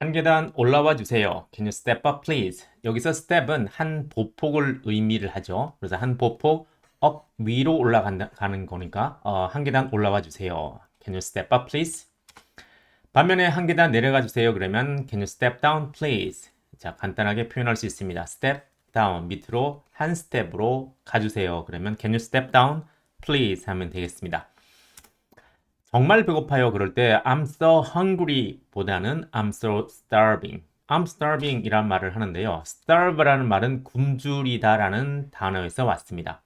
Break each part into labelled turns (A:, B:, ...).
A: 한 계단 올라와 주세요. Can you step up, please? 여기서 step은 한 보폭을 의미를 하죠. 그래서 한 보폭 up 위로 올라가는 거니까 어, 한 계단 올라와 주세요. Can you step up, please? 반면에 한 계단 내려가 주세요. 그러면 Can you step down, please? 자, 간단하게 표현할 수 있습니다. step down 밑으로 한 스텝으로 가주세요. 그러면 Can you step down, please? 하면 되겠습니다. 정말 배고파요. 그럴 때 I'm so hungry 보다는 I'm so starving. I'm starving 이란 말을 하는데요. starve라는 말은 굶주리다라는 단어에서 왔습니다.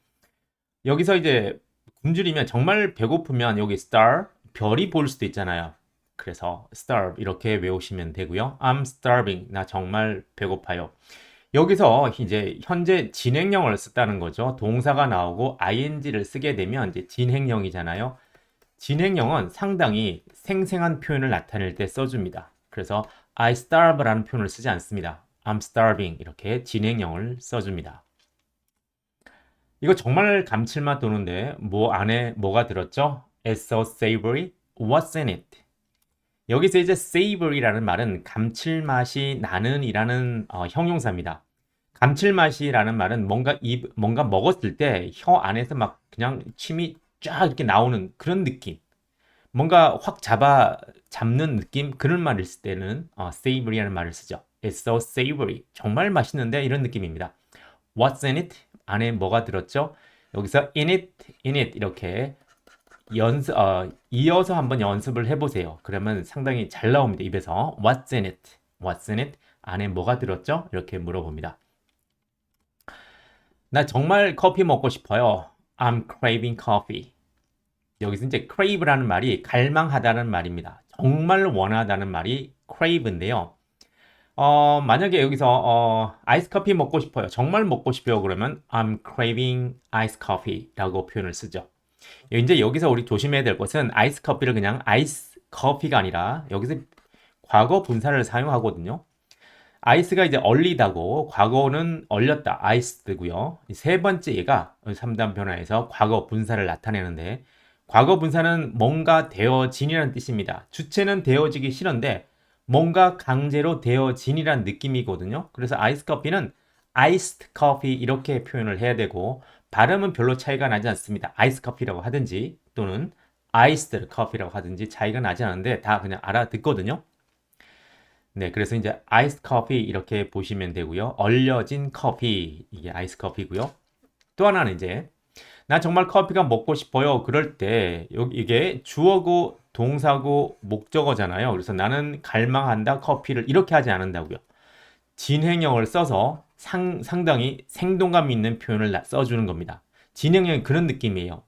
A: 여기서 이제 굶주리면 정말 배고프면 여기 star 별이 보일 수도 있잖아요. 그래서 starve 이렇게 외우시면 되고요. I'm starving. 나 정말 배고파요. 여기서 이제 현재 진행형을 썼다는 거죠. 동사가 나오고 ing를 쓰게 되면 이제 진행형이잖아요. 진행형은 상당히 생생한 표현을 나타낼 때 써줍니다. 그래서 I starve라는 표현을 쓰지 않습니다. I'm starving 이렇게 진행형을 써줍니다. 이거 정말 감칠맛 도는데 뭐 안에 뭐가 들었죠? It's so savory. What's in it? 여기서 이제 savory라는 말은 감칠맛이 나는 이라는 어, 형용사입니다. 감칠맛이라는 말은 뭔가 입, 뭔가 먹었을 때 혀 안에서 막 그냥 침이 쫙 이렇게 나오는 그런 느낌. 뭔가 확 잡아 잡는 느낌 그런 말을 쓸 때는 어, savory라는 말을 쓰죠. It's so savory. 정말 맛있는데 이런 느낌입니다. What's in it? 안에 뭐가 들었죠? 여기서 in it, in it 이렇게 연습 어, 이어서 한번 연습을 해보세요. 그러면 상당히 잘 나옵니다. 입에서 What's in it? What's in it? 안에 뭐가 들었죠? 이렇게 물어봅니다. 나 정말 커피 먹고 싶어요. I'm craving coffee. 여기서 이제 crave라는 말이 갈망하다는 말입니다. 정말 원하다는 말이 crave인데요. 어, 만약에 여기서 어, 아이스 커피 먹고 싶어요. 정말 먹고 싶어요. 그러면 I'm craving ice coffee라고 표현을 쓰죠. 이제 여기서 우리 조심해야 될 것은 아이스 커피를 그냥 아이스 커피가 아니라 여기서 과거 분사를 사용하거든요. 아이스가 이제 얼리다고 과거는 얼렸다 아이스고요. 세 번째 얘가 3단 변화에서 과거 분사를 나타내는데 과거 분사는 뭔가 되어진이라는 뜻입니다. 주체는 되어지기 싫은데 뭔가 강제로 되어진이라는 느낌이거든요. 그래서 아이스 커피는 아이스드 커피 이렇게 표현을 해야 되고 발음은 별로 차이가 나지 않습니다. 아이스 커피라고 하든지 또는 아이스드 커피라고 하든지 차이가 나지 않은데 다 그냥 알아듣거든요. 네, 그래서 이제 아이스 커피 이렇게 보시면 되고요. 얼려진 커피 이게 아이스 커피고요. 또 하나는 이제 나 정말 커피가 먹고 싶어요. 그럴 때 여기 이게 주어고 동사고 목적어잖아요. 그래서 나는 갈망한다 커피를 이렇게 하지 않는다고요. 진행형을 써서 상, 상당히 생동감 있는 표현을 써주는 겁니다. 진행형이 그런 느낌이에요.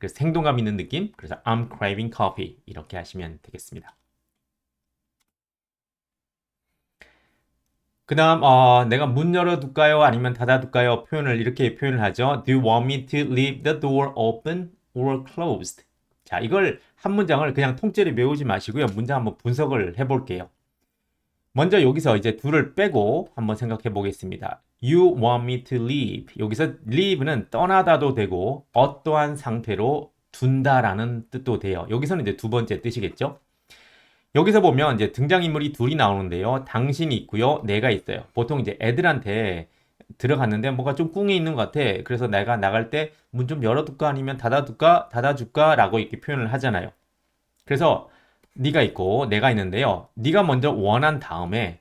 A: 그래서 생동감 있는 느낌. 그래서 I'm craving coffee 이렇게 하시면 되겠습니다. 그 다음 어, 내가 문 열어둘까요? 아니면 닫아둘까요? 표현을 이렇게 표현을 하죠. Do you want me to leave the door open or closed? 자, 이걸 한 문장을 그냥 통째로 외우지 마시고요. 문장 한번 분석을 해볼게요. 먼저 여기서 이제 둘을 빼고 한번 생각해 보겠습니다. You want me to leave. 여기서 leave는 떠나다도 되고 어떠한 상태로 둔다라는 뜻도 돼요. 여기서는 이제 두 번째 뜻이겠죠. 여기서 보면 이제 등장인물이 둘이 나오는데요. 당신이 있고요. 내가 있어요. 보통 이제 애들한테 들어갔는데 뭐가 좀 꿍이 있는 것 같아. 그래서 내가 나갈 때 문 좀 열어둘까 아니면 닫아둘까 닫아줄까 라고 이렇게 표현을 하잖아요. 그래서 네가 있고 내가 있는데요. 네가 먼저 원한 다음에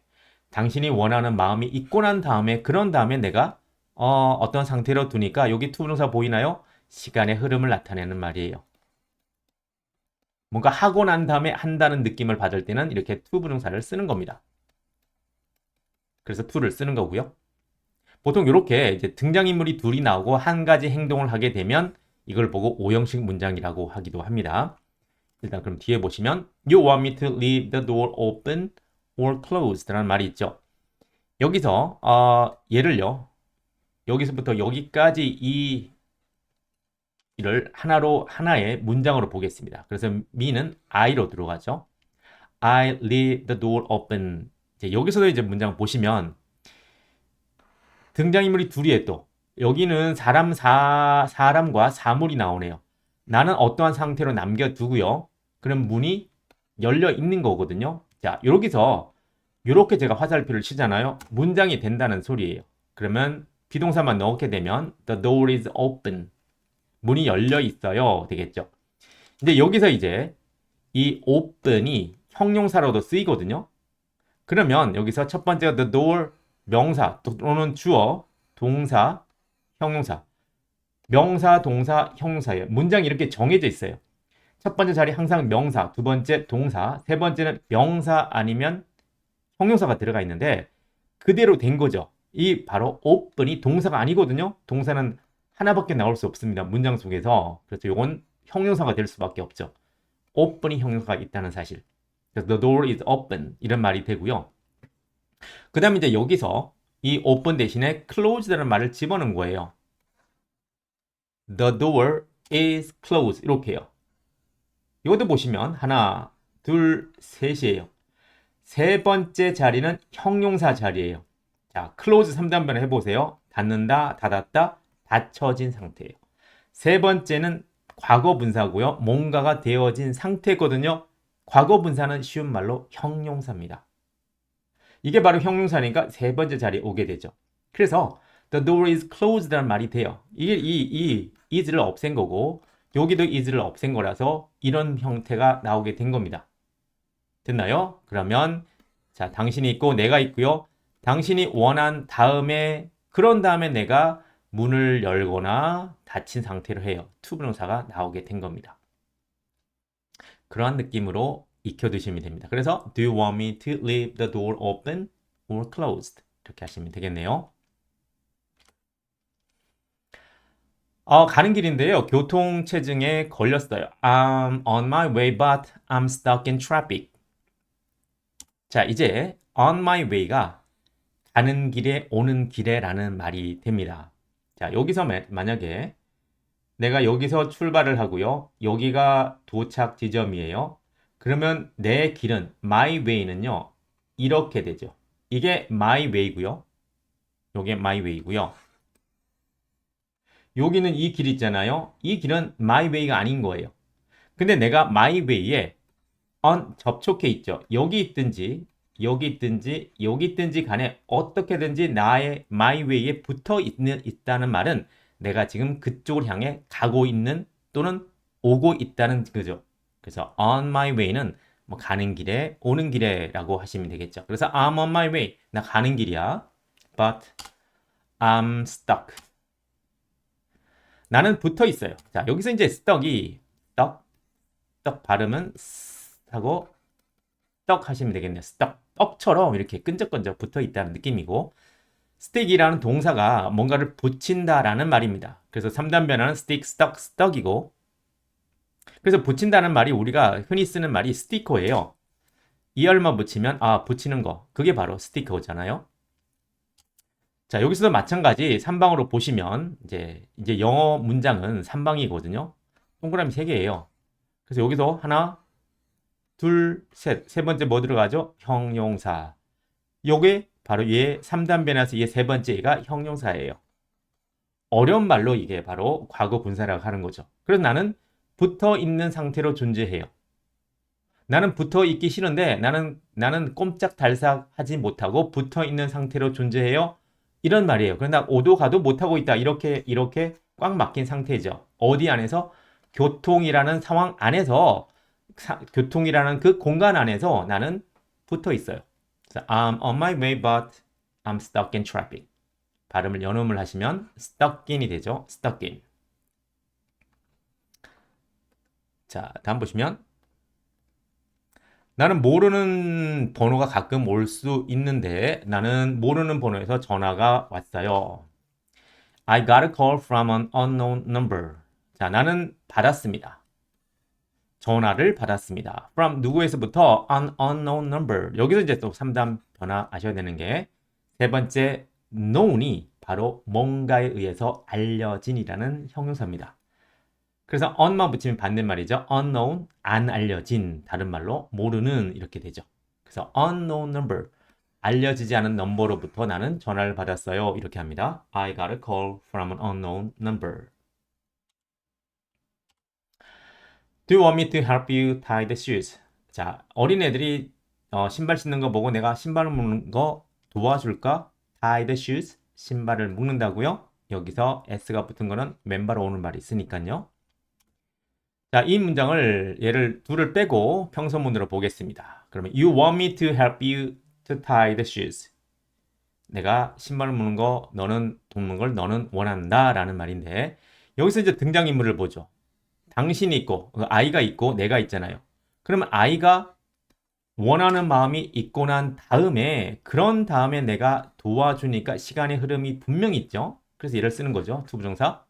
A: 당신이 원하는 마음이 있고 난 다음에 그런 다음에 내가 어, 어떤 상태로 두니까 여기 투부정사 보이나요? 시간의 흐름을 나타내는 말이에요. 뭔가 하고 난 다음에 한다는 느낌을 받을 때는 이렇게 투부정사를 쓰는 겁니다. 그래서 to를 쓰는 거고요. 보통 이렇게 이제 등장인물이 둘이 나오고 한 가지 행동을 하게 되면 이걸 보고 오형식 문장이라고 하기도 합니다. 일단 그럼 뒤에 보시면 You want me to leave the door open or closed? 라는 말이 있죠. 여기서 어, 예를요. 여기서부터 여기까지 이 이를 하나로 하나의 문장으로 보겠습니다. 그래서 me는 I로 들어가죠. I leave the door open. 이제 여기서도 이제 문장 보시면 등장인물이 둘이에 또 여기는 사람 사 사람과 사물이 나오네요. 나는 어떠한 상태로 남겨두고요. 그럼 문이 열려 있는 거거든요. 자, 여기서 이렇게 제가 화살표를 치잖아요. 문장이 된다는 소리예요. 그러면 비동사만 넣게 되면 the door is open. 문이 열려 있어요. 되겠죠. 근데 여기서 이제 이 open이 형용사로도 쓰이거든요. 그러면 여기서 첫 번째가 the door 명사 또는 주어, 동사, 형용사. 명사, 동사, 형용사예요. 문장이 이렇게 정해져 있어요. 첫 번째 자리 항상 명사, 두 번째 동사, 세 번째는 명사 아니면 형용사가 들어가 있는데 그대로 된 거죠. 이 바로 open이 동사가 아니거든요. 동사는 하나밖에 나올 수 없습니다. 문장 속에서. 그래서 이건 형용사가 될 수밖에 없죠. open이 형용사가 있다는 사실. 그래서 the door is open 이런 말이 되고요. 그 다음에 이제 여기서 이 open 대신에 closed라는 말을 집어넣은 거예요. The door is closed 이렇게요. 이것도 보시면 하나, 둘, 셋이에요. 세 번째 자리는 형용사 자리예요. 자, close 3단변을 해보세요. 닫는다, 닫았다, 닫혀진 상태예요. 세 번째는 과거 분사고요. 뭔가가 되어진 상태거든요. 과거 분사는 쉬운 말로 형용사입니다. 이게 바로 형용사니까 세 번째 자리에 오게 되죠. 그래서 the door is closed라는 말이 돼요. 이게 이, 이 is를 없앤 거고 여기도 is를 없앤 거라서 이런 형태가 나오게 된 겁니다. 됐나요? 그러면 자 당신이 있고 내가 있고요. 당신이 원한 다음에 그런 다음에 내가 문을 열거나 닫힌 상태로 해요. 투부정사가 나오게 된 겁니다. 그러한 느낌으로 익혀두시면 됩니다. 그래서 Do you want me to leave the door open or closed? 이렇게 하시면 되겠네요. 어, 가는 길인데요. 교통체증에 걸렸어요. I'm on my way but I'm stuck in traffic. 자, 이제 on my way가 가는 길에 오는 길에 라는 말이 됩니다. 자, 여기서 만약에 내가 여기서 출발을 하고요. 여기가 도착 지점이에요. 그러면 내 길은 my way는요. 이렇게 되죠. 이게 my way고요. 요게 my way고요. 여기는 이 길 있잖아요. 이 길은 my way가 아닌 거예요. 근데 내가 my way에 on 접촉해 있죠. 여기 있든지 여기 있든지 여기 있든지 간에 어떻게든지 나의 way에 붙어 있는 있다는 말은 내가 지금 그쪽을 향해 가고 있는 또는 오고 있다는 거죠. 그래서 on my way는 뭐 가는 길에 오는 길에라고 하시면 되겠죠. 그래서 I'm on my way. 나 가는 길이야. But I'm stuck. 나는 붙어 있어요. 자, 여기서 이제 stuck이 stuck, stuck 발음은 하고 stuck 하시면 되겠네요. stuck. 떡처럼 이렇게 끈적끈적 붙어 있다는 느낌이고 스틱이라는 동사가 뭔가를 붙인다라는 말입니다. 그래서 3단 변화는 stick, stuck, stuck이고 그래서 붙인다는 말이 우리가 흔히 쓰는 말이 스티커예요. 이얼마 붙이면 아 붙이는 거 그게 바로 스티커잖아요. 자 여기서도 마찬가지 3방으로 보시면 이제 이제 영어 문장은 3방이거든요. 동그라미 3개예요. 그래서 여기서 하나 둘, 셋. 세 번째 뭐 들어가죠? 형용사. 요게 바로 얘 3단 변화에서 얘 세 번째가 형용사예요. 어려운 말로 이게 바로 과거 분사라고 하는 거죠. 그래서 나는 붙어 있는 상태로 존재해요. 나는 붙어 있기 싫은데 나는 나는 꼼짝 달싹 하지 못하고 붙어 있는 상태로 존재해요. 이런 말이에요. 그러나 오도 가도 못하고 있다. 이렇게 이렇게 꽉 막힌 상태죠. 어디 안에서 교통이라는 상황 안에서 사, 교통이라는 그 공간 안에서 나는 붙어 있어요. I'm on my way but I'm stuck in traffic. 발음을 연음을 하시면 stuck in이 되죠. stuck in. 자, 다음 보시면 나는 모르는 번호가 가끔 올 수 있는데 나는 모르는 번호에서 전화가 왔어요. I got a call from an unknown number. 자, 나는 받았습니다. 전화를 받았습니다. from 누구에서부터 an unknown number. 여기서 이제 또 3단 변화 아셔야 되는 게 세 번째 known이 바로 뭔가에 의해서 알려진이라는 형용사입니다. 그래서 on만 붙이면 받는 말이죠. unknown, 안 알려진, 다른 말로 모르는 이렇게 되죠. 그래서 unknown number, 알려지지 않은 넘버로부터 나는 전화를 받았어요. 이렇게 합니다. I got a call from an unknown number. Do you want me to help you tie the shoes? 자, 어린애들이 어, 신발 신는 거 보고 내가 신발을 묶는 거 도와줄까? tie the shoes. 신발을 묶는다고요? 여기서 s가 붙은 거는 맨바로 오는 말이 있으니까요. 자, 이 문장을 얘를 둘을 빼고 평소문으로 보겠습니다. 그러면 you want me to help you to tie the shoes. 내가 신발을 묶는 거 너는 돕는 걸 너는 원한다라는 말인데 여기서 이제 등장인물을 보죠. 당신이 있고 그 아이가 있고 내가 있잖아요. 그러면 아이가 원하는 마음이 있고 난 다음에 그런 다음에 내가 도와주니까 시간의 흐름이 분명히 있죠. 그래서 얘를 쓰는 거죠. 투부정사.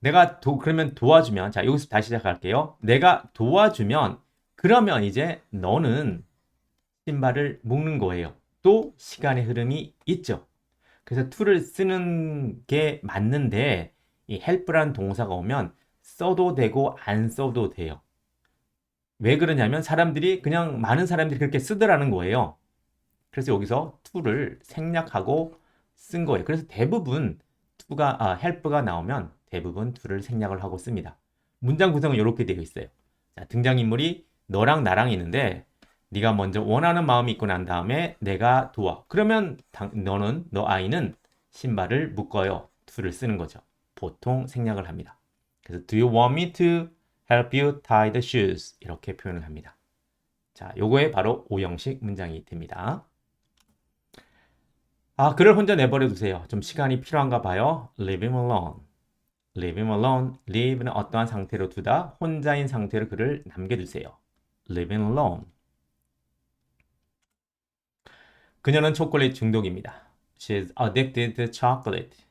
A: 내가 도, 그러면 도와주면 자 여기서 다시 시작할게요. 내가 도와주면 그러면 이제 너는 신발을 묶는 거예요. 또 시간의 흐름이 있죠. 그래서 to를 쓰는 게 맞는데 이 help라는 동사가 오면 써도 되고 안 써도 돼요. 왜 그러냐면 사람들이 그냥 많은 사람들이 그렇게 쓰더라는 거예요. 그래서 여기서 to를 생략하고 쓴 거예요. 그래서 대부분 to가 아, help가 나오면 대부분 to를 생략을 하고 씁니다. 문장 구성은 이렇게 되어 있어요. 자, 등장인물이 너랑 나랑 있는데 네가 먼저 원하는 마음이 있고 난 다음에 내가 도와. 그러면 당, 너는 너 아이는 신발을 묶어요. to를 쓰는 거죠. 보통 생략을 합니다. 그래서 do you want me to help you tie the shoes? 이렇게 표현을 합니다. 자, 요거에 바로 오형식 문장이 됩니다. 아, 글을 혼자 내버려 두세요. 좀 시간이 필요한가 봐요. Leave him alone. Leave him alone. Leave는 어떠한 상태로 두다. 혼자인 상태로 글을 남겨두세요. Leave him alone. 그녀는 초콜릿 중독입니다. She's addicted to chocolate.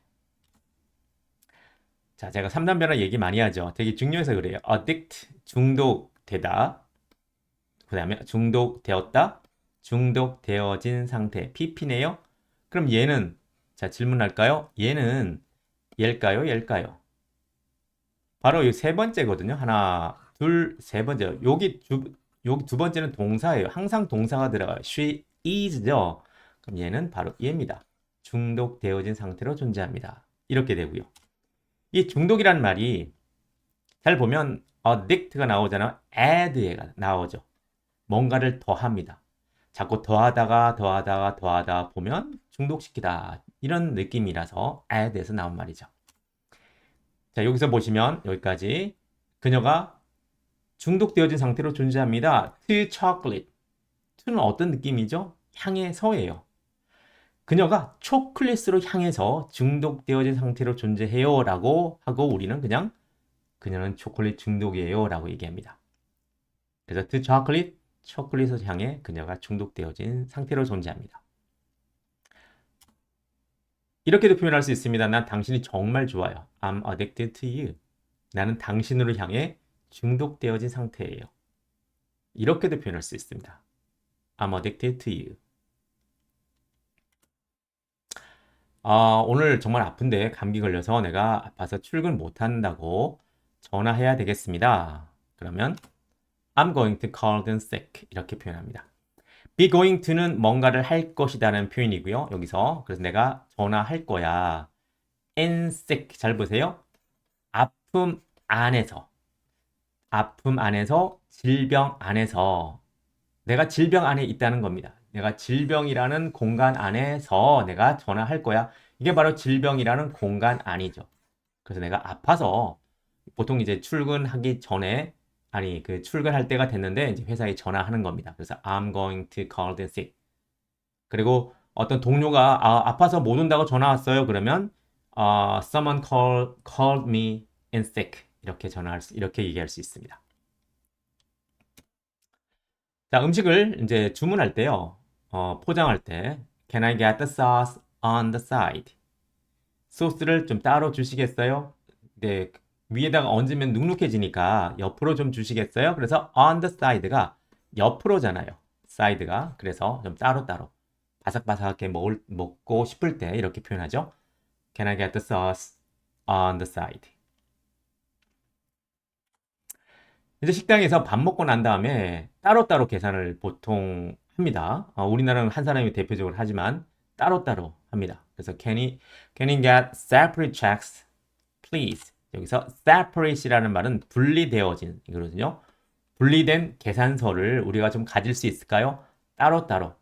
A: 자, 제가 3단 변화 얘기 많이 하죠. 되게 중요해서 그래요. addict, 중독되다. 그 다음에 중독되었다, 중독되어진 상태. PP네요. 그럼 얘는, 자, 질문할까요? 얘는 얘일까요? 얘일까요? 바로 이 세 번째거든요. 하나, 둘, 세 번째. 여기 두, 여기 두 번째는 동사예요. 항상 동사가 들어가요. She is죠. 그럼 얘는 바로 얘입니다. 중독되어진 상태로 존재합니다. 이렇게 되고요. 이 중독이란 말이 잘 보면 addict가 나오잖아. add가 나오죠. 뭔가를 더합니다. 자꾸 더하다가 더하다가 더하다 보면 중독시키다. 이런 느낌이라서 add에서 나온 말이죠. 자, 여기서 보시면 여기까지 그녀가 중독되어진 상태로 존재합니다. to chocolate. to는 어떤 느낌이죠? 향해서예요. 그녀가 초콜릿으로 향해서 중독되어진 상태로 존재해요 라고 하고 우리는 그냥 그녀는 초콜릿 중독이에요 라고 얘기합니다. 그래서 to chocolate, 초콜릿을 향해 그녀가 중독되어진 상태로 존재합니다. 이렇게도 표현할 수 있습니다. 난 당신이 정말 좋아요. I'm addicted to you. 나는 당신으로 향해 중독되어진 상태예요. 이렇게도 표현할 수 있습니다. I'm addicted to you. 아, 오늘 정말 아픈데 감기 걸려서 내가 아파서 출근 못 한다고 전화해야 되겠습니다. 그러면 I'm going to call in sick 이렇게 표현합니다. be going to는 뭔가를 할 것이다는 표현이고요. 여기서 그래서 내가 전화할 거야. in sick 잘 보세요. 아픔 안에서 아픔 안에서 질병 안에서 내가 질병 안에 있다는 겁니다. 내가 질병이라는 공간 안에서 내가 전화할 거야. 이게 바로 질병이라는 공간 안이죠. 그래서 내가 아파서 보통 이제 출근하기 전에 아니 그 출근할 때가 됐는데 이제 회사에 전화하는 겁니다. 그래서 I'm going to call the sick. 그리고 어떤 동료가 아, 아파서 못 온다고 전화 왔어요. 그러면 어, someone call, called me in sick 이렇게 전화할 수 이렇게 얘기할 수 있습니다. 자 음식을 이제 주문할 때요. 어, 포장할 때 Can I get the sauce on the side? 소스를 좀 따로 주시겠어요? 네, 위에다가 얹으면 눅눅해지니까 옆으로 좀 주시겠어요? 그래서 on the side가 옆으로잖아요. side가 그래서 좀 따로따로 바삭바삭하게 먹을, 먹고 싶을 때 이렇게 표현하죠. Can I get the sauce on the side? 이제 식당에서 밥 먹고 난 다음에 따로따로 계산을 보통 합니다. 어, 우리나라는 한 사람이 대표적으로 하지만 따로따로 합니다. 그래서 can you, can you get separate checks, please? 여기서 separate이라는 말은 분리되어진 이거거든요. 분리된 계산서를 우리가 좀 가질 수 있을까요? 따로따로.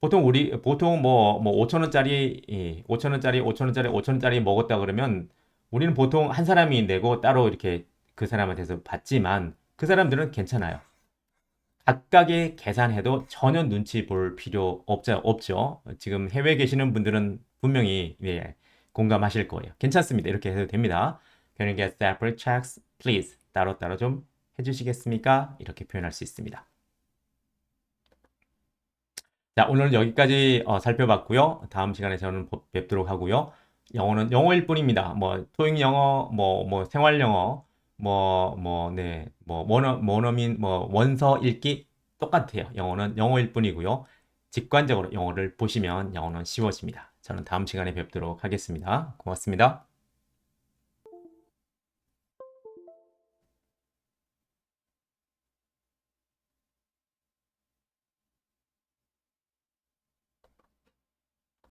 A: 보통 우리 보통 뭐뭐 5천 원짜리 5천 원짜리 5천 원짜리 5천 원짜리 먹었다 그러면 우리는 보통 한 사람이 내고 따로 이렇게 그 사람한테서 받지만 그 사람들은 괜찮아요. 각각의 계산해도 전혀 눈치 볼 필요 없죠. 없죠. 지금 해외에 계시는 분들은 분명히 예, 공감하실 거예요. 괜찮습니다. 이렇게 해도 됩니다. Can you get separate checks, please? 따로따로 좀 해주시겠습니까? 이렇게 표현할 수 있습니다. 자, 오늘은 여기까지 어, 살펴봤고요. 다음 시간에 저는 보- 뵙도록 하고요. 영어는 영어일 뿐입니다. 뭐 토익 영어, 뭐 뭐 생활 영어, 뭐 뭐 네, 뭐 원어 원어민 뭐 원서 읽기 똑같아요. 영어는 영어일 뿐이고요. 직관적으로 영어를 보시면 영어는 쉬워집니다. 저는 다음 시간에 뵙도록 하겠습니다. 고맙습니다.